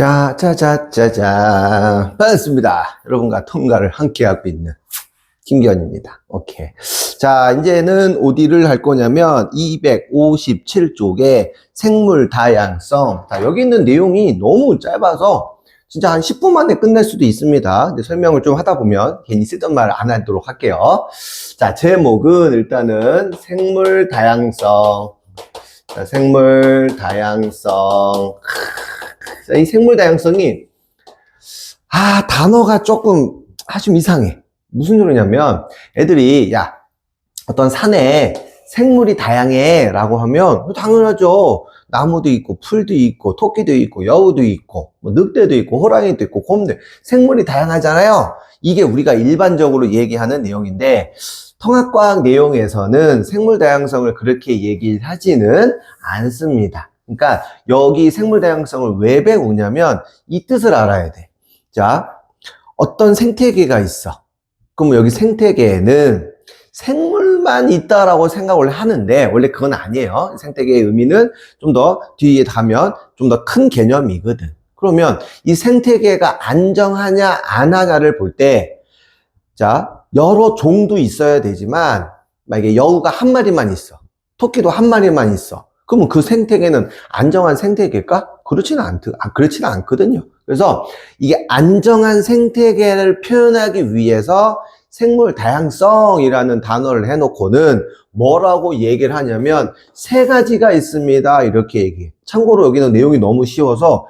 자, 자, 자, 자, 자. 반갑습니다. 여러분과 통과를 함께하고 있는 김기현입니다. 오케이. 자, 이제는 어디를 할 거냐면 257쪽에 생물 다양성. 자, 여기 있는 내용이 너무 짧아서 진짜 한 10분 만에 끝낼 수도 있습니다. 근데 설명을 좀 하다 보면 괜히 쓰던 말 안 하도록 할게요. 자, 제목은 일단은 생물 다양성. 자, 생물 다양성. 자, 이 생물 다양성이 아 단어가 조금 아좀 이상해. 무슨 소리냐면 애들이 야 어떤 산에 생물이 다양해 라고 하면 당연하죠. 나무도 있고 풀도 있고 토끼도 있고 여우도 있고 뭐 늑대도 있고 호랑이도 있고 곰도 생물이 다양하잖아요. 이게 우리가 일반적으로 얘기하는 내용인데 통합과학 내용에서는 생물 다양성을 그렇게 얘기하지는 않습니다. 그러니까 여기 생물 다양성을 왜 배우냐면 이 뜻을 알아야 돼. 자, 어떤 생태계가 있어. 그럼 여기 생태계에는 생물만 있다라고 생각을 하는데 원래 그건 아니에요. 생태계의 의미는 좀 더 뒤에 가면 좀 더 큰 개념이거든. 그러면 이 생태계가 안정하냐 안 하냐를 볼 때 자, 여러 종도 있어야 되지만 만약에 여우가 한 마리만 있어. 토끼도 한 마리만 있어. 그러면 그 생태계는 안정한 생태계일까? 그렇지는 않, 아, 그렇지는 않거든요. 그래서 이게 안정한 생태계를 표현하기 위해서 생물 다양성이라는 단어를 해놓고는 뭐라고 얘기를 하냐면 세 가지가 있습니다. 이렇게 얘기해. 참고로 여기는 내용이 너무 쉬워서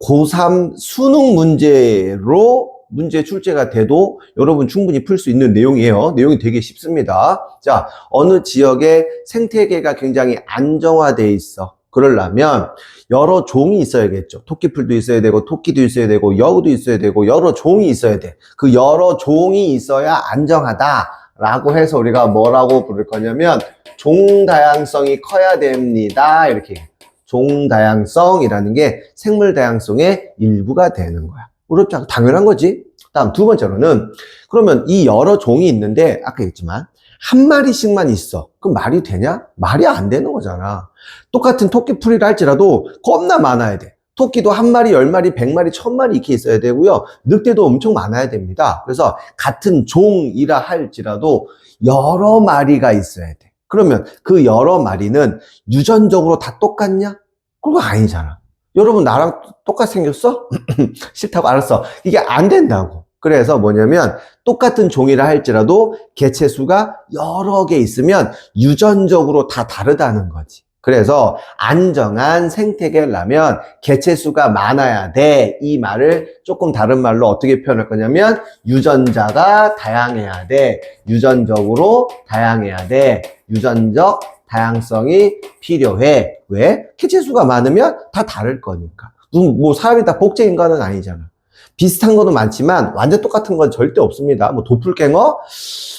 고3 수능 문제로 문제 출제가 돼도 여러분 충분히 풀 수 있는 내용이에요. 내용이 되게 쉽습니다. 자, 어느 지역에 생태계가 굉장히 안정화돼 있어. 그러려면 여러 종이 있어야겠죠. 토끼풀도 있어야 되고, 토끼도 있어야 되고, 여우도 있어야 되고, 여러 종이 있어야 돼. 그 여러 종이 있어야 안정하다. 라고 해서 우리가 뭐라고 부를 거냐면, 종 다양성이 커야 됩니다. 이렇게. 종 다양성이라는 게 생물 다양성의 일부가 되는 거야. 어렵지 않고 당연한 거지. 다음 두 번째로는 그러면 이 여러 종이 있는데 아까 했지만 한 마리씩만 있어. 그럼 말이 되냐? 말이 안 되는 거잖아. 똑같은 토끼 풀이라 할지라도 겁나 많아야 돼. 토끼도 한 마리, 열 마리, 백 마리, 천 마리 이렇게 있어야 되고요. 늑대도 엄청 많아야 됩니다. 그래서 같은 종이라 할지라도 여러 마리가 있어야 돼. 그러면 그 여러 마리는 유전적으로 다 똑같냐? 그거 아니잖아. 여러분 나랑 똑같이 생겼어? 싫다고 알았어. 이게 안 된다고. 그래서 뭐냐면 똑같은 종이라 할지라도 개체 수가 여러 개 있으면 유전적으로 다 다르다는 거지. 그래서 안정한 생태계라면 개체 수가 많아야 돼. 이 말을 조금 다른 말로 어떻게 표현할 거냐면 유전자가 다양해야 돼. 유전적으로 다양해야 돼. 유전적 다양성이 필요해. 왜? 개체 수가 많으면 다 다를 거니까. 무슨 뭐 사람이 다 복제 인간은 아니잖아. 비슷한 거도 많지만 완전 똑같은 건 절대 없습니다. 뭐 도플갱어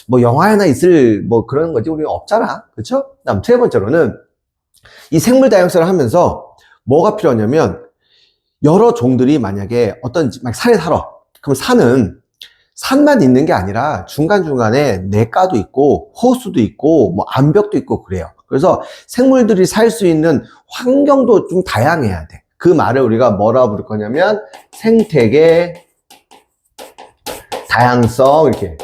뭐 영화에나 있을 뭐 그런 거지 우리가 없잖아. 그렇죠? 다음 세 번째로는 이 생물 다양성을 하면서 뭐가 필요하냐면 여러 종들이 만약에 어떤 막 산에 살아. 그럼 산은 산만 있는 게 아니라 중간 중간에 냇가도 있고 호수도 있고 뭐 암벽도 있고 그래요. 그래서 생물들이 살 수 있는 환경도 좀 다양해야 돼. 그 말을 우리가 뭐라 부를 거냐면 생태계 다양성 이렇게.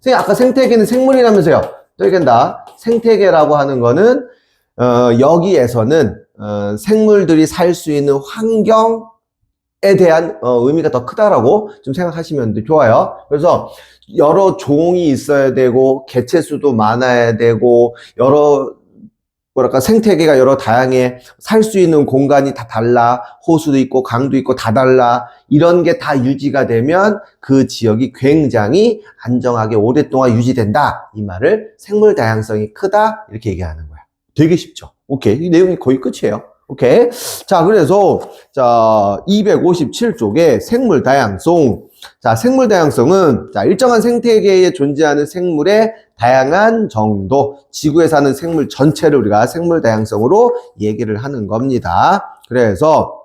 선생님 아까 생태계는 생물이라면서요. 또 얘기한다. 생태계라고 하는 거는 어, 여기에서는 어, 생물들이 살 수 있는 환경 에 대한 어, 의미가 더 크다라고 좀 생각하시면 좋아요. 그래서 여러 종이 있어야 되고 개체 수도 많아야 되고 여러 뭐랄까 생태계가 여러 다양해. 살 수 있는 공간이 다 달라. 호수도 있고 강도 있고 다 달라. 이런 게 다 유지가 되면 그 지역이 굉장히 안정하게 오랫동안 유지된다. 이 말을 생물 다양성이 크다. 이렇게 얘기하는 거야. 되게 쉽죠? 오케이. 이 내용이 거의 끝이에요. 오케이. 자 그래서 자 257쪽에 생물 다양성. 자, 생물 다양성은 자, 일정한 생태계에 존재하는 생물의 다양한 정도, 지구에 사는 생물 전체를 우리가 생물 다양성으로 얘기를 하는 겁니다. 그래서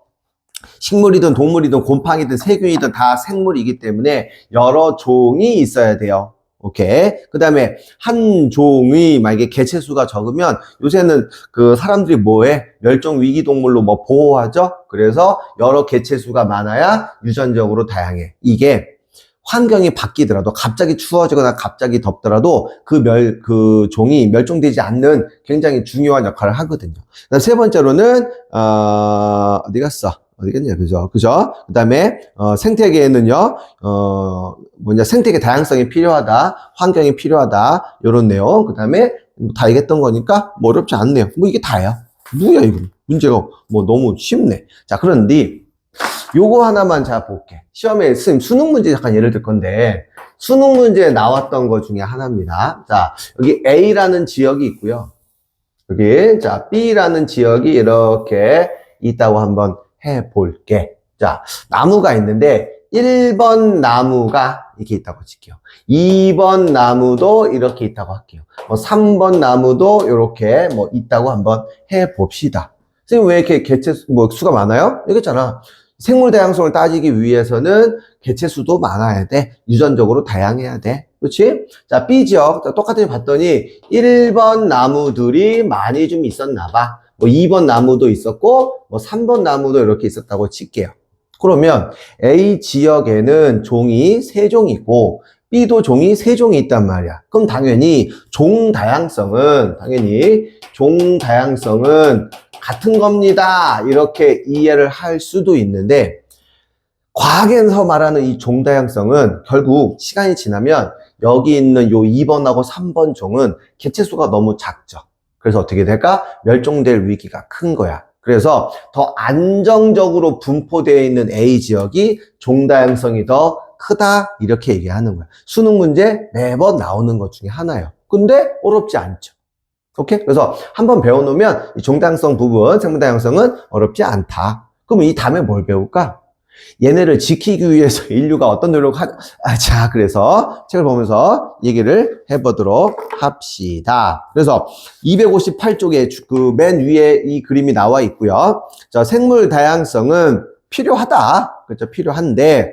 식물이든 동물이든 곰팡이든 세균이든 다 생물이기 때문에 여러 종이 있어야 돼요. 오케이. 그 다음에 한 종이 만약에 개체수가 적으면 요새는 그 사람들이 뭐해? 멸종 위기 동물로 뭐 보호하죠? 그래서 여러 개체수가 많아야 유전적으로 다양해. 이게 환경이 바뀌더라도 갑자기 추워지거나 갑자기 덥더라도 그 멸, 그 종이 멸종되지 않는 굉장히 중요한 역할을 하거든요. 그다음 세 번째로는, 어, 어디 갔어? 어디 갔냐, 그죠? 그죠? 그 다음에, 어, 생태계에는요, 어, 뭐냐, 생태계 다양성이 필요하다, 환경이 필요하다, 요런 내용. 그 다음에, 다 얘기했던 거니까, 뭐 어렵지 않네요. 뭐 이게 다야. 뭐야, 이거. 문제가 뭐 너무 쉽네. 자, 그런데, 요거 하나만 자 볼게. 시험에 선생님 수능 문제 잠깐 예를 들 건데 수능 문제에 나왔던 것 중에 하나입니다. 자 여기 A라는 지역이 있고요. 여기 자 B라는 지역이 이렇게 있다고 한번 해 볼게. 자 나무가 있는데 1번 나무가 이렇게 있다고 칠게요. 2번 나무도 이렇게 있다고 할게요. 뭐 3번 나무도 이렇게 뭐 있다고 한번 해 봅시다. 선생님 왜 이렇게 개체 수- 뭐 수가 많아요? 얘기했잖아. 생물 다양성을 따지기 위해서는 개체 수도 많아야 돼. 유전적으로 다양해야 돼. 그렇지? 자, B 지역 자, 똑같이 봤더니 1번 나무들이 많이 좀 있었나 봐. 뭐 2번 나무도 있었고 뭐 3번 나무도 이렇게 있었다고 칠게요. 그러면 A 지역에는 종이 세종이 있고 B도 종이 세종이 있단 말이야. 그럼 당연히 종 다양성은 당연히 종 다양성은 같은 겁니다. 이렇게 이해를 할 수도 있는데 과학에서 말하는 이 종 다양성은 결국 시간이 지나면 여기 있는 요 2번하고 3번 종은 개체수가 너무 작죠. 그래서 어떻게 될까? 멸종될 위기가 큰 거야. 그래서 더 안정적으로 분포되어 있는 A 지역이 종 다양성이 더 크다 이렇게 얘기하는 거야. 수능 문제 매번 나오는 것 중에 하나예요. 근데 어렵지 않죠. 오케이? 그래서 한번 배워놓으면 이 종다양성 부분, 생물다양성은 어렵지 않다. 그럼 이 다음에 뭘 배울까? 얘네를 지키기 위해서 인류가 어떤 노력을 하, 아, 자, 그래서 책을 보면서 얘기를 해보도록 합시다. 그래서 258쪽에 그 맨 위에 이 그림이 나와 있고요. 자, 생물 다양성은 필요하다. 그렇죠. 필요한데,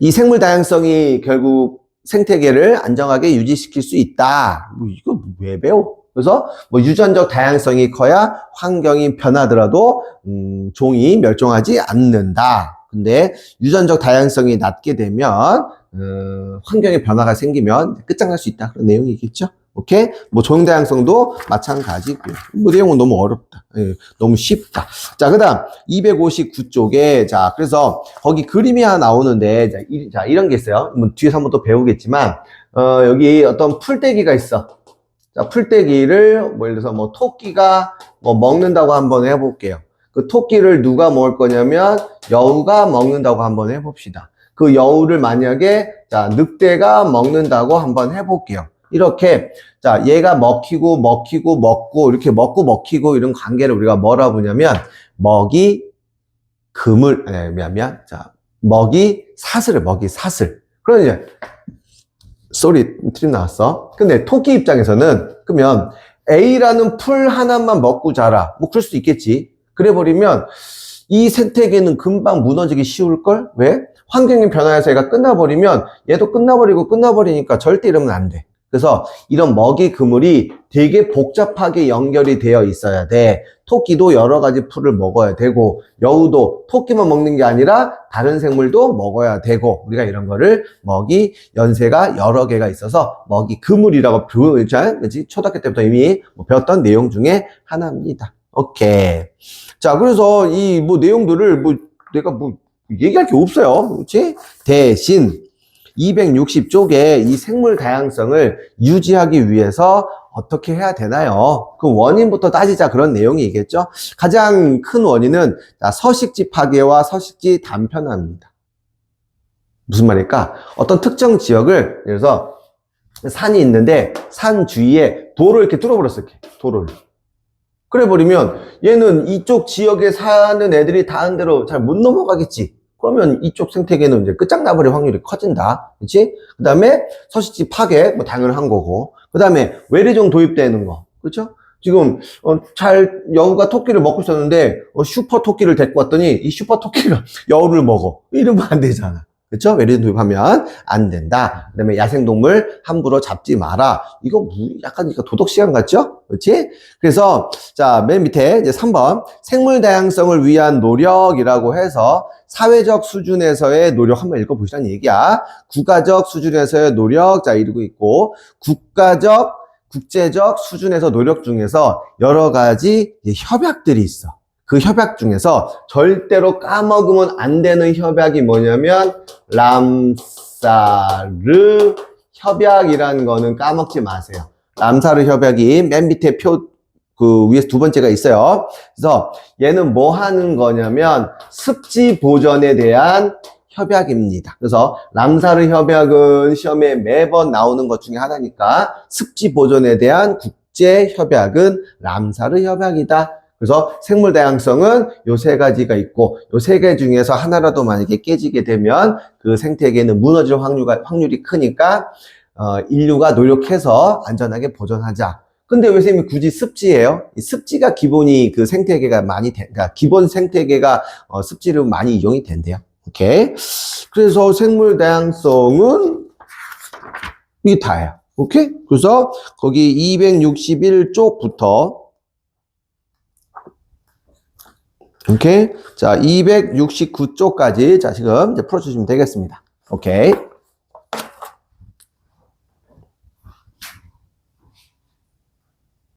이 생물 다양성이 결국 생태계를 안정하게 유지시킬 수 있다. 뭐 이거 왜 배워? 그래서 뭐 유전적 다양성이 커야 환경이 변하더라도 음, 종이 멸종하지 않는다. 근데 유전적 다양성이 낮게 되면 어, 환경의 변화가 생기면 끝장날 수 있다. 그런 내용이겠죠. 오케이? 뭐종 다양성도 마찬가지고요. 뭐 내용은 너무 어렵다. 예, 너무 쉽다. 자, 그다음 259쪽에 자, 그래서 거기 그림이 하나 나오는데 자, 이, 자 이런 게 있어요. 뭐 뒤에서 한번 또 배우겠지만 어, 여기 어떤 풀떼기가 있어. 자, 풀떼기를 뭐 예를 들어서 뭐 토끼가 뭐 먹는다고 한번 해 볼게요. 그 토끼를 누가 먹을 거냐면 여우가 먹는다고 한번 해 봅시다. 그 여우를 만약에 자 늑대가 먹는다고 한번 해 볼게요. 이렇게 자 얘가 먹히고 먹히고 먹고 이렇게 먹고 먹히고 이런 관계를 우리가 뭐라 부르냐면 먹이 그물 아니 미안 자 먹이 사슬을 먹이 사슬 그러니 쏘리 트림 나왔어. 근데 토끼 입장에서는 그러면 A라는 풀 하나만 먹고 자라. 뭐 그럴 수도 있겠지. 그래 버리면 이 생태계는 금방 무너지기 쉬울 걸? 왜? 환경이 변화해서 얘가 끝나버리면 얘도 끝나버리고 끝나버리니까 절대 이러면 안 돼. 그래서 이런 먹이 그물이 되게 복잡하게 연결이 되어 있어야 돼. 토끼도 여러 가지 풀을 먹어야 되고, 여우도 토끼만 먹는 게 아니라 다른 생물도 먹어야 되고, 우리가 이런 거를 먹이 연세가 여러 개가 있어서 먹이 그물이라고. 그지 초등학교 때부터 이미 뭐 배웠던 내용 중에 하나입니다. 오케이. 자, 그래서 이 뭐 내용들을 뭐 내가 뭐 얘기할 게 없어요. 그렇지? 대신 260쪽에 이 생물 다양성을 유지하기 위해서 어떻게 해야 되나요? 그 원인부터 따지자 그런 내용이겠죠? 가장 큰 원인은 자, 서식지 파괴와 서식지 단편화입니다. 무슨 말일까? 어떤 특정 지역을, 예를 들어서 산이 있는데 산 주위에 도를 이렇게 뚫어버렸어요. 이렇게, 도를. 그래 버리면 얘는 이쪽 지역에 사는 애들이 다른 데로 잘 못 넘어가겠지. 그러면 이쪽 생태계는 이제 끝장나버릴 확률이 커진다. 그렇지? 그 다음에 서식지 파괴, 뭐 당연한 거고. 그 다음에 외래종 도입되는 거. 그렇죠? 지금 어, 잘 여우가 토끼를 먹고 있었는데 어, 슈퍼 토끼를 데리고 왔더니 이 슈퍼 토끼가 여우를 먹어. 이러면 안 되잖아. 그렇죠? 외래종 도입하면 안 된다. 그다음에 야생동물 함부로 잡지 마라. 이거 무- 약간 도덕 시간 같죠? 그렇지? 그래서 자, 맨 밑에 이제 3번 생물 다양성을 위한 노력이라고 해서 사회적 수준에서의 노력 한번 읽어 보시라는 얘기야. 국가적 수준에서의 노력 자 이러고 있고 국가적 국제적 수준에서 노력 중에서 여러 가지 협약들이 있어. 그 협약 중에서 절대로 까먹으면 안 되는 협약이 뭐냐면 람사르 협약이라는 거는 까먹지 마세요. 람사르 협약이 맨 밑에 표, 그 위에 두 번째가 있어요. 그래서 얘는 뭐 하는 거냐면 습지 보전에 대한 협약입니다. 그래서 람사르 협약은 시험에 매번 나오는 것 중에 하나니까 습지 보존에 대한 국제 협약은 람사르 협약이다. 그래서 생물 다양성은 요 세 가지가 있고 요 세 개 중에서 하나라도 만약에 깨지게 되면 그 생태계는 무너질 확률가, 확률이 크니까 어, 인류가 노력해서 안전하게 보존하자. 근데 왜 선생님이 굳이 습지예요? 이 습지가 기본이 그 생태계가 많이 된, 그러니까 기본 생태계가 어, 습지로 많이 이용이 된대요. 오케이. 그래서 생물 다양성은 이게 다예요. 오케이? 그래서 거기 261쪽부터 오케이? 자, 269쪽까지 자, 지금 이제 풀어주시면 되겠습니다. 오케이?